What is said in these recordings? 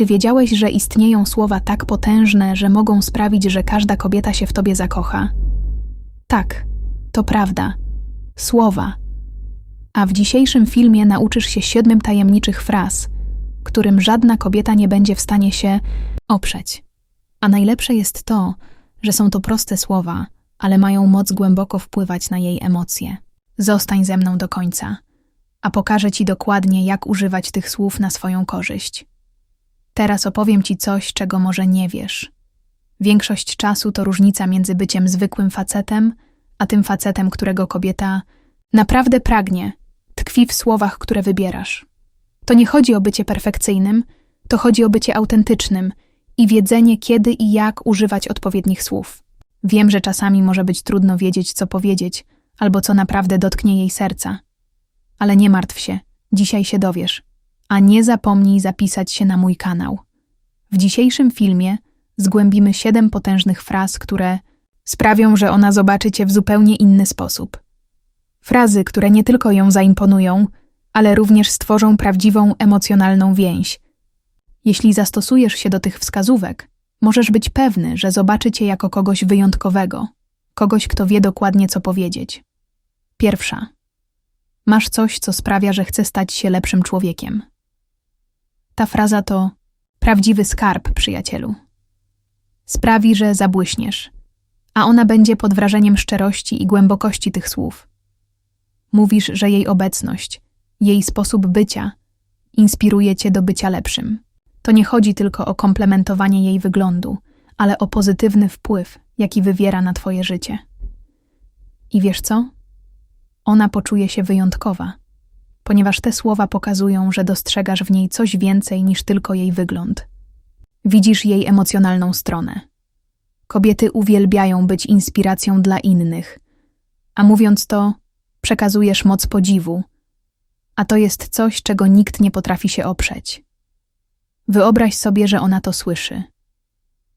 Czy wiedziałeś, że istnieją słowa tak potężne, że mogą sprawić, że każda kobieta się w tobie zakocha? Tak, to prawda. Słowa. A w dzisiejszym filmie nauczysz się siedmiu tajemniczych fraz, którym żadna kobieta nie będzie w stanie się oprzeć. A najlepsze jest to, że są to proste słowa, ale mają moc głęboko wpływać na jej emocje. Zostań ze mną do końca, a pokażę ci dokładnie, jak używać tych słów na swoją korzyść. Teraz opowiem ci coś, czego może nie wiesz. Większość czasu to różnica między byciem zwykłym facetem, a tym facetem, którego kobieta naprawdę pragnie, tkwi w słowach, które wybierasz. To nie chodzi o bycie perfekcyjnym, to chodzi o bycie autentycznym i wiedzenie, kiedy i jak używać odpowiednich słów. Wiem, że czasami może być trudno wiedzieć, co powiedzieć, albo co naprawdę dotknie jej serca. Ale nie martw się, dzisiaj się dowiesz. A nie zapomnij zapisać się na mój kanał. W dzisiejszym filmie zgłębimy siedem potężnych fraz, które sprawią, że ona zobaczy cię w zupełnie inny sposób. Frazy, które nie tylko ją zaimponują, ale również stworzą prawdziwą emocjonalną więź. Jeśli zastosujesz się do tych wskazówek, możesz być pewny, że zobaczy cię jako kogoś wyjątkowego, kogoś, kto wie dokładnie, co powiedzieć. Pierwsza. Masz coś, co sprawia, że chce stać się lepszym człowiekiem. Ta fraza to prawdziwy skarb, przyjacielu. Sprawi, że zabłyśniesz, a ona będzie pod wrażeniem szczerości i głębokości tych słów. Mówisz, że jej obecność, jej sposób bycia inspiruje cię do bycia lepszym. To nie chodzi tylko o komplementowanie jej wyglądu, ale o pozytywny wpływ, jaki wywiera na twoje życie. I wiesz co? Ona poczuje się wyjątkowa, ponieważ te słowa pokazują, że dostrzegasz w niej coś więcej niż tylko jej wygląd. Widzisz jej emocjonalną stronę. Kobiety uwielbiają być inspiracją dla innych, a mówiąc to, przekazujesz moc podziwu, a to jest coś, czego nikt nie potrafi się oprzeć. Wyobraź sobie, że ona to słyszy.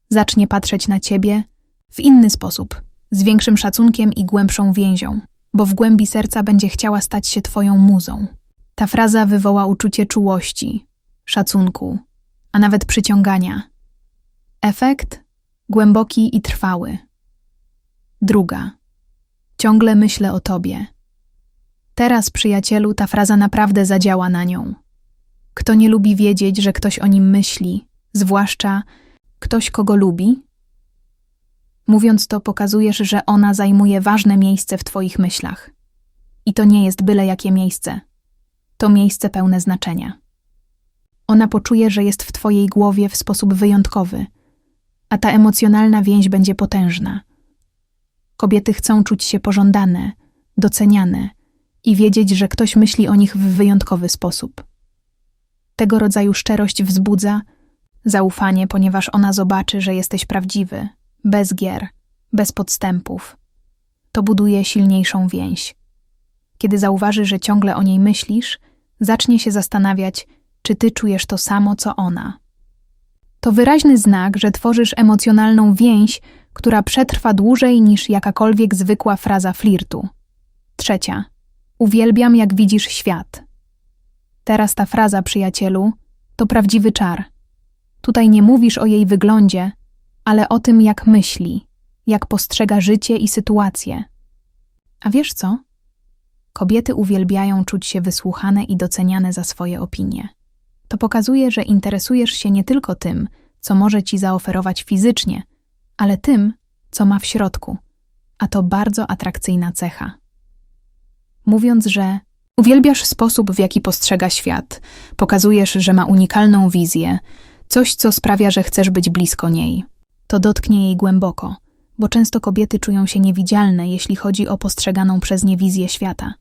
Zacznie patrzeć na ciebie w inny sposób, z większym szacunkiem i głębszą więzią, bo w głębi serca będzie chciała stać się twoją muzą. Ta fraza wywoła uczucie czułości, szacunku, a nawet przyciągania. Efekt głęboki i trwały. Druga. Ciągle myślę o tobie. Teraz, przyjacielu, ta fraza naprawdę zadziała na nią. Kto nie lubi wiedzieć, że ktoś o nim myśli, zwłaszcza ktoś, kogo lubi? Mówiąc to, pokazujesz, że ona zajmuje ważne miejsce w Twoich myślach. I to nie jest byle jakie miejsce. To miejsce pełne znaczenia. Ona poczuje, że jest w Twojej głowie w sposób wyjątkowy, a ta emocjonalna więź będzie potężna. Kobiety chcą czuć się pożądane, doceniane i wiedzieć, że ktoś myśli o nich w wyjątkowy sposób. Tego rodzaju szczerość wzbudza zaufanie, ponieważ ona zobaczy, że jesteś prawdziwy, bez gier, bez podstępów. To buduje silniejszą więź. Kiedy zauważy, że ciągle o niej myślisz, zacznie się zastanawiać, czy ty czujesz to samo, co ona. To wyraźny znak, że tworzysz emocjonalną więź, która przetrwa dłużej niż jakakolwiek zwykła fraza flirtu. Trzecia. Uwielbiam, jak widzisz świat. Teraz ta fraza, przyjacielu, to prawdziwy czar. Tutaj nie mówisz o jej wyglądzie, ale o tym, jak myśli, jak postrzega życie i sytuację. A wiesz co? Kobiety uwielbiają czuć się wysłuchane i doceniane za swoje opinie. To pokazuje, że interesujesz się nie tylko tym, co może ci zaoferować fizycznie, ale tym, co ma w środku, a to bardzo atrakcyjna cecha. Mówiąc, że uwielbiasz sposób, w jaki postrzega świat, pokazujesz, że ma unikalną wizję, coś, co sprawia, że chcesz być blisko niej. To dotknie jej głęboko, bo często kobiety czują się niewidzialne, jeśli chodzi o postrzeganą przez nie wizję świata.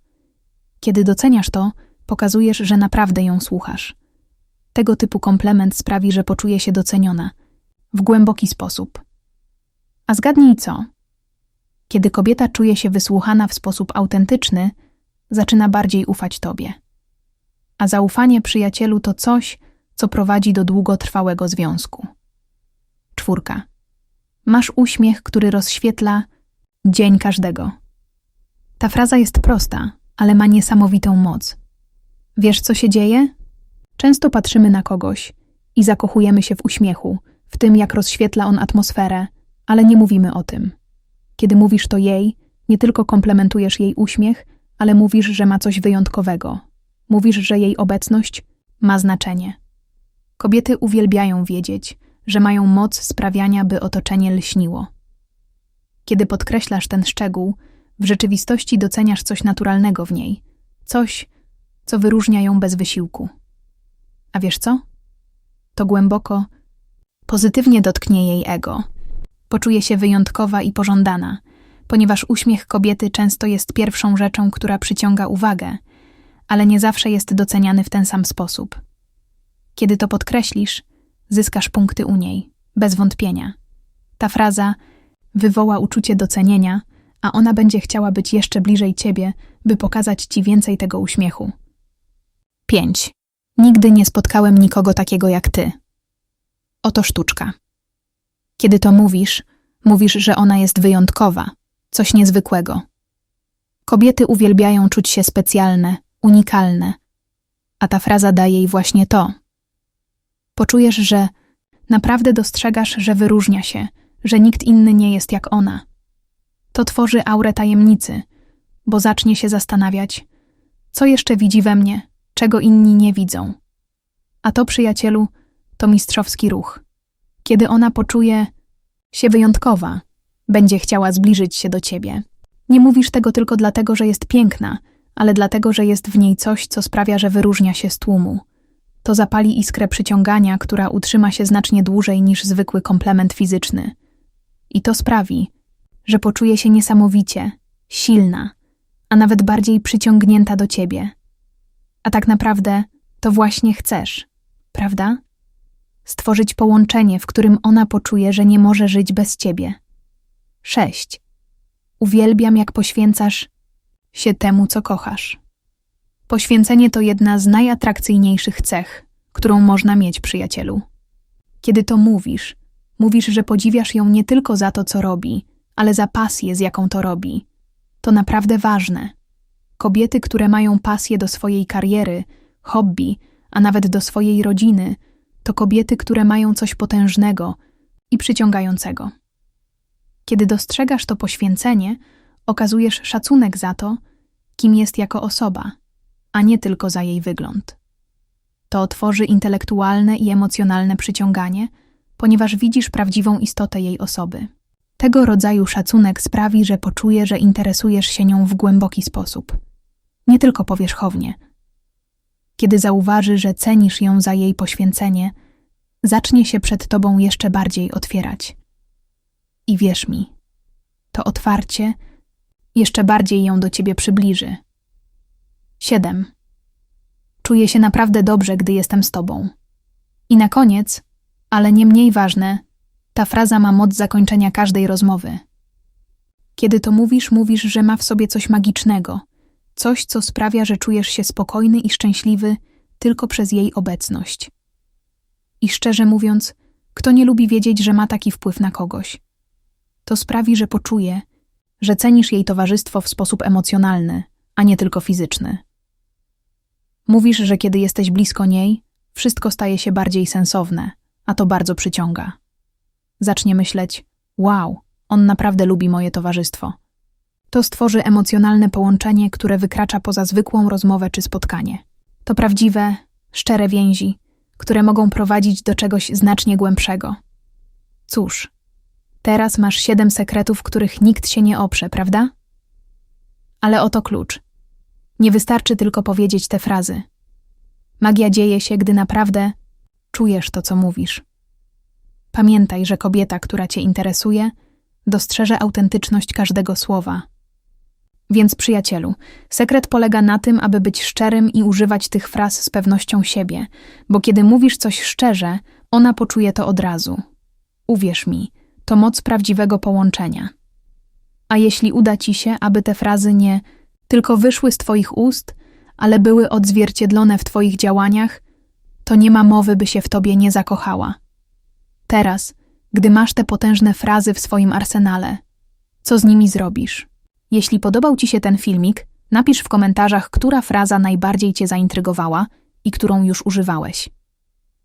Kiedy doceniasz to, pokazujesz, że naprawdę ją słuchasz. Tego typu komplement sprawi, że poczuje się doceniona w głęboki sposób. A zgadnij co? Kiedy kobieta czuje się wysłuchana w sposób autentyczny, zaczyna bardziej ufać tobie. A zaufanie przyjacielu to coś, co prowadzi do długotrwałego związku. Czwórka. Masz uśmiech, który rozświetla dzień każdego. Ta fraza jest prosta, ale ma niesamowitą moc. Wiesz, co się dzieje? Często patrzymy na kogoś i zakochujemy się w uśmiechu, w tym jak rozświetla on atmosferę, ale nie mówimy o tym. Kiedy mówisz to jej, nie tylko komplementujesz jej uśmiech, ale mówisz, że ma coś wyjątkowego. Mówisz, że jej obecność ma znaczenie. Kobiety uwielbiają wiedzieć, że mają moc sprawiania, by otoczenie lśniło. Kiedy podkreślasz ten szczegół, w rzeczywistości doceniasz coś naturalnego w niej, coś, co wyróżnia ją bez wysiłku. A wiesz co? To głęboko, pozytywnie dotknie jej ego. Poczuje się wyjątkowa i pożądana, ponieważ uśmiech kobiety często jest pierwszą rzeczą, która przyciąga uwagę, ale nie zawsze jest doceniany w ten sam sposób. Kiedy to podkreślisz, zyskasz punkty u niej, bez wątpienia. Ta fraza wywoła uczucie docenienia, a ona będzie chciała być jeszcze bliżej ciebie, by pokazać ci więcej tego uśmiechu. 5. Nigdy nie spotkałem nikogo takiego jak ty. Oto sztuczka. Kiedy to mówisz, mówisz, że ona jest wyjątkowa, coś niezwykłego. Kobiety uwielbiają czuć się specjalne, unikalne, a ta fraza daje jej właśnie to. Poczujesz, że naprawdę dostrzegasz, że wyróżnia się, że nikt inny nie jest jak ona. To tworzy aurę tajemnicy, bo zacznie się zastanawiać, co jeszcze widzi we mnie, czego inni nie widzą. A to, przyjacielu, to mistrzowski ruch. Kiedy ona poczuje się wyjątkowa, będzie chciała zbliżyć się do ciebie. Nie mówisz tego tylko dlatego, że jest piękna, ale dlatego, że jest w niej coś, co sprawia, że wyróżnia się z tłumu. To zapali iskrę przyciągania, która utrzyma się znacznie dłużej niż zwykły komplement fizyczny. I to sprawi, że poczuje się niesamowicie, silna, a nawet bardziej przyciągnięta do ciebie. A tak naprawdę to właśnie chcesz, prawda? Stworzyć połączenie, w którym ona poczuje, że nie może żyć bez ciebie. 6. Uwielbiam, jak poświęcasz się temu, co kochasz. Poświęcenie to jedna z najatrakcyjniejszych cech, którą można mieć, przyjacielu. Kiedy to mówisz, mówisz, że podziwiasz ją nie tylko za to, co robi, ale za pasję, z jaką to robi. To naprawdę ważne. Kobiety, które mają pasję do swojej kariery, hobby, a nawet do swojej rodziny, to kobiety, które mają coś potężnego i przyciągającego. Kiedy dostrzegasz to poświęcenie, okazujesz szacunek za to, kim jest jako osoba, a nie tylko za jej wygląd. To tworzy intelektualne i emocjonalne przyciąganie, ponieważ widzisz prawdziwą istotę jej osoby. Tego rodzaju szacunek sprawi, że poczuje, że interesujesz się nią w głęboki sposób. Nie tylko powierzchownie. Kiedy zauważy, że cenisz ją za jej poświęcenie, zacznie się przed tobą jeszcze bardziej otwierać. I wierz mi, to otwarcie jeszcze bardziej ją do ciebie przybliży. 7. Czuję się naprawdę dobrze, gdy jestem z tobą. I na koniec, ale nie mniej ważne, ta fraza ma moc zakończenia każdej rozmowy. Kiedy to mówisz, mówisz, że ma w sobie coś magicznego, coś, co sprawia, że czujesz się spokojny i szczęśliwy tylko przez jej obecność. I szczerze mówiąc, kto nie lubi wiedzieć, że ma taki wpływ na kogoś? To sprawi, że poczuje, że cenisz jej towarzystwo w sposób emocjonalny, a nie tylko fizyczny. Mówisz, że kiedy jesteś blisko niej, wszystko staje się bardziej sensowne, a to bardzo przyciąga. Zacznie myśleć: Wow, on naprawdę lubi moje towarzystwo. To stworzy emocjonalne połączenie, które wykracza poza zwykłą rozmowę czy spotkanie. To prawdziwe, szczere więzi, które mogą prowadzić do czegoś znacznie głębszego. Cóż, teraz masz siedem sekretów, których nikt się nie oprze, prawda? Ale oto klucz. Nie wystarczy tylko powiedzieć te frazy. Magia dzieje się, gdy naprawdę czujesz to, co mówisz. Pamiętaj, że kobieta, która cię interesuje, dostrzeże autentyczność każdego słowa. Więc, przyjacielu, sekret polega na tym, aby być szczerym i używać tych fraz z pewnością siebie, bo kiedy mówisz coś szczerze, ona poczuje to od razu. Uwierz mi, to moc prawdziwego połączenia. A jeśli uda ci się, aby te frazy nie tylko wyszły z Twoich ust, ale były odzwierciedlone w Twoich działaniach, to nie ma mowy, by się w Tobie nie zakochała. Teraz, gdy masz te potężne frazy w swoim arsenale, co z nimi zrobisz? Jeśli podobał Ci się ten filmik, napisz w komentarzach, która fraza najbardziej Cię zaintrygowała i którą już używałeś.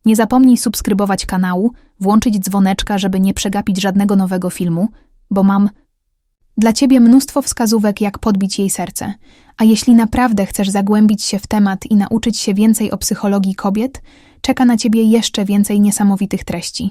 Nie zapomnij subskrybować kanału, włączyć dzwoneczka, żeby nie przegapić żadnego nowego filmu, bo mam dla ciebie mnóstwo wskazówek, jak podbić jej serce. A jeśli naprawdę chcesz zagłębić się w temat i nauczyć się więcej o psychologii kobiet, czeka na ciebie jeszcze więcej niesamowitych treści.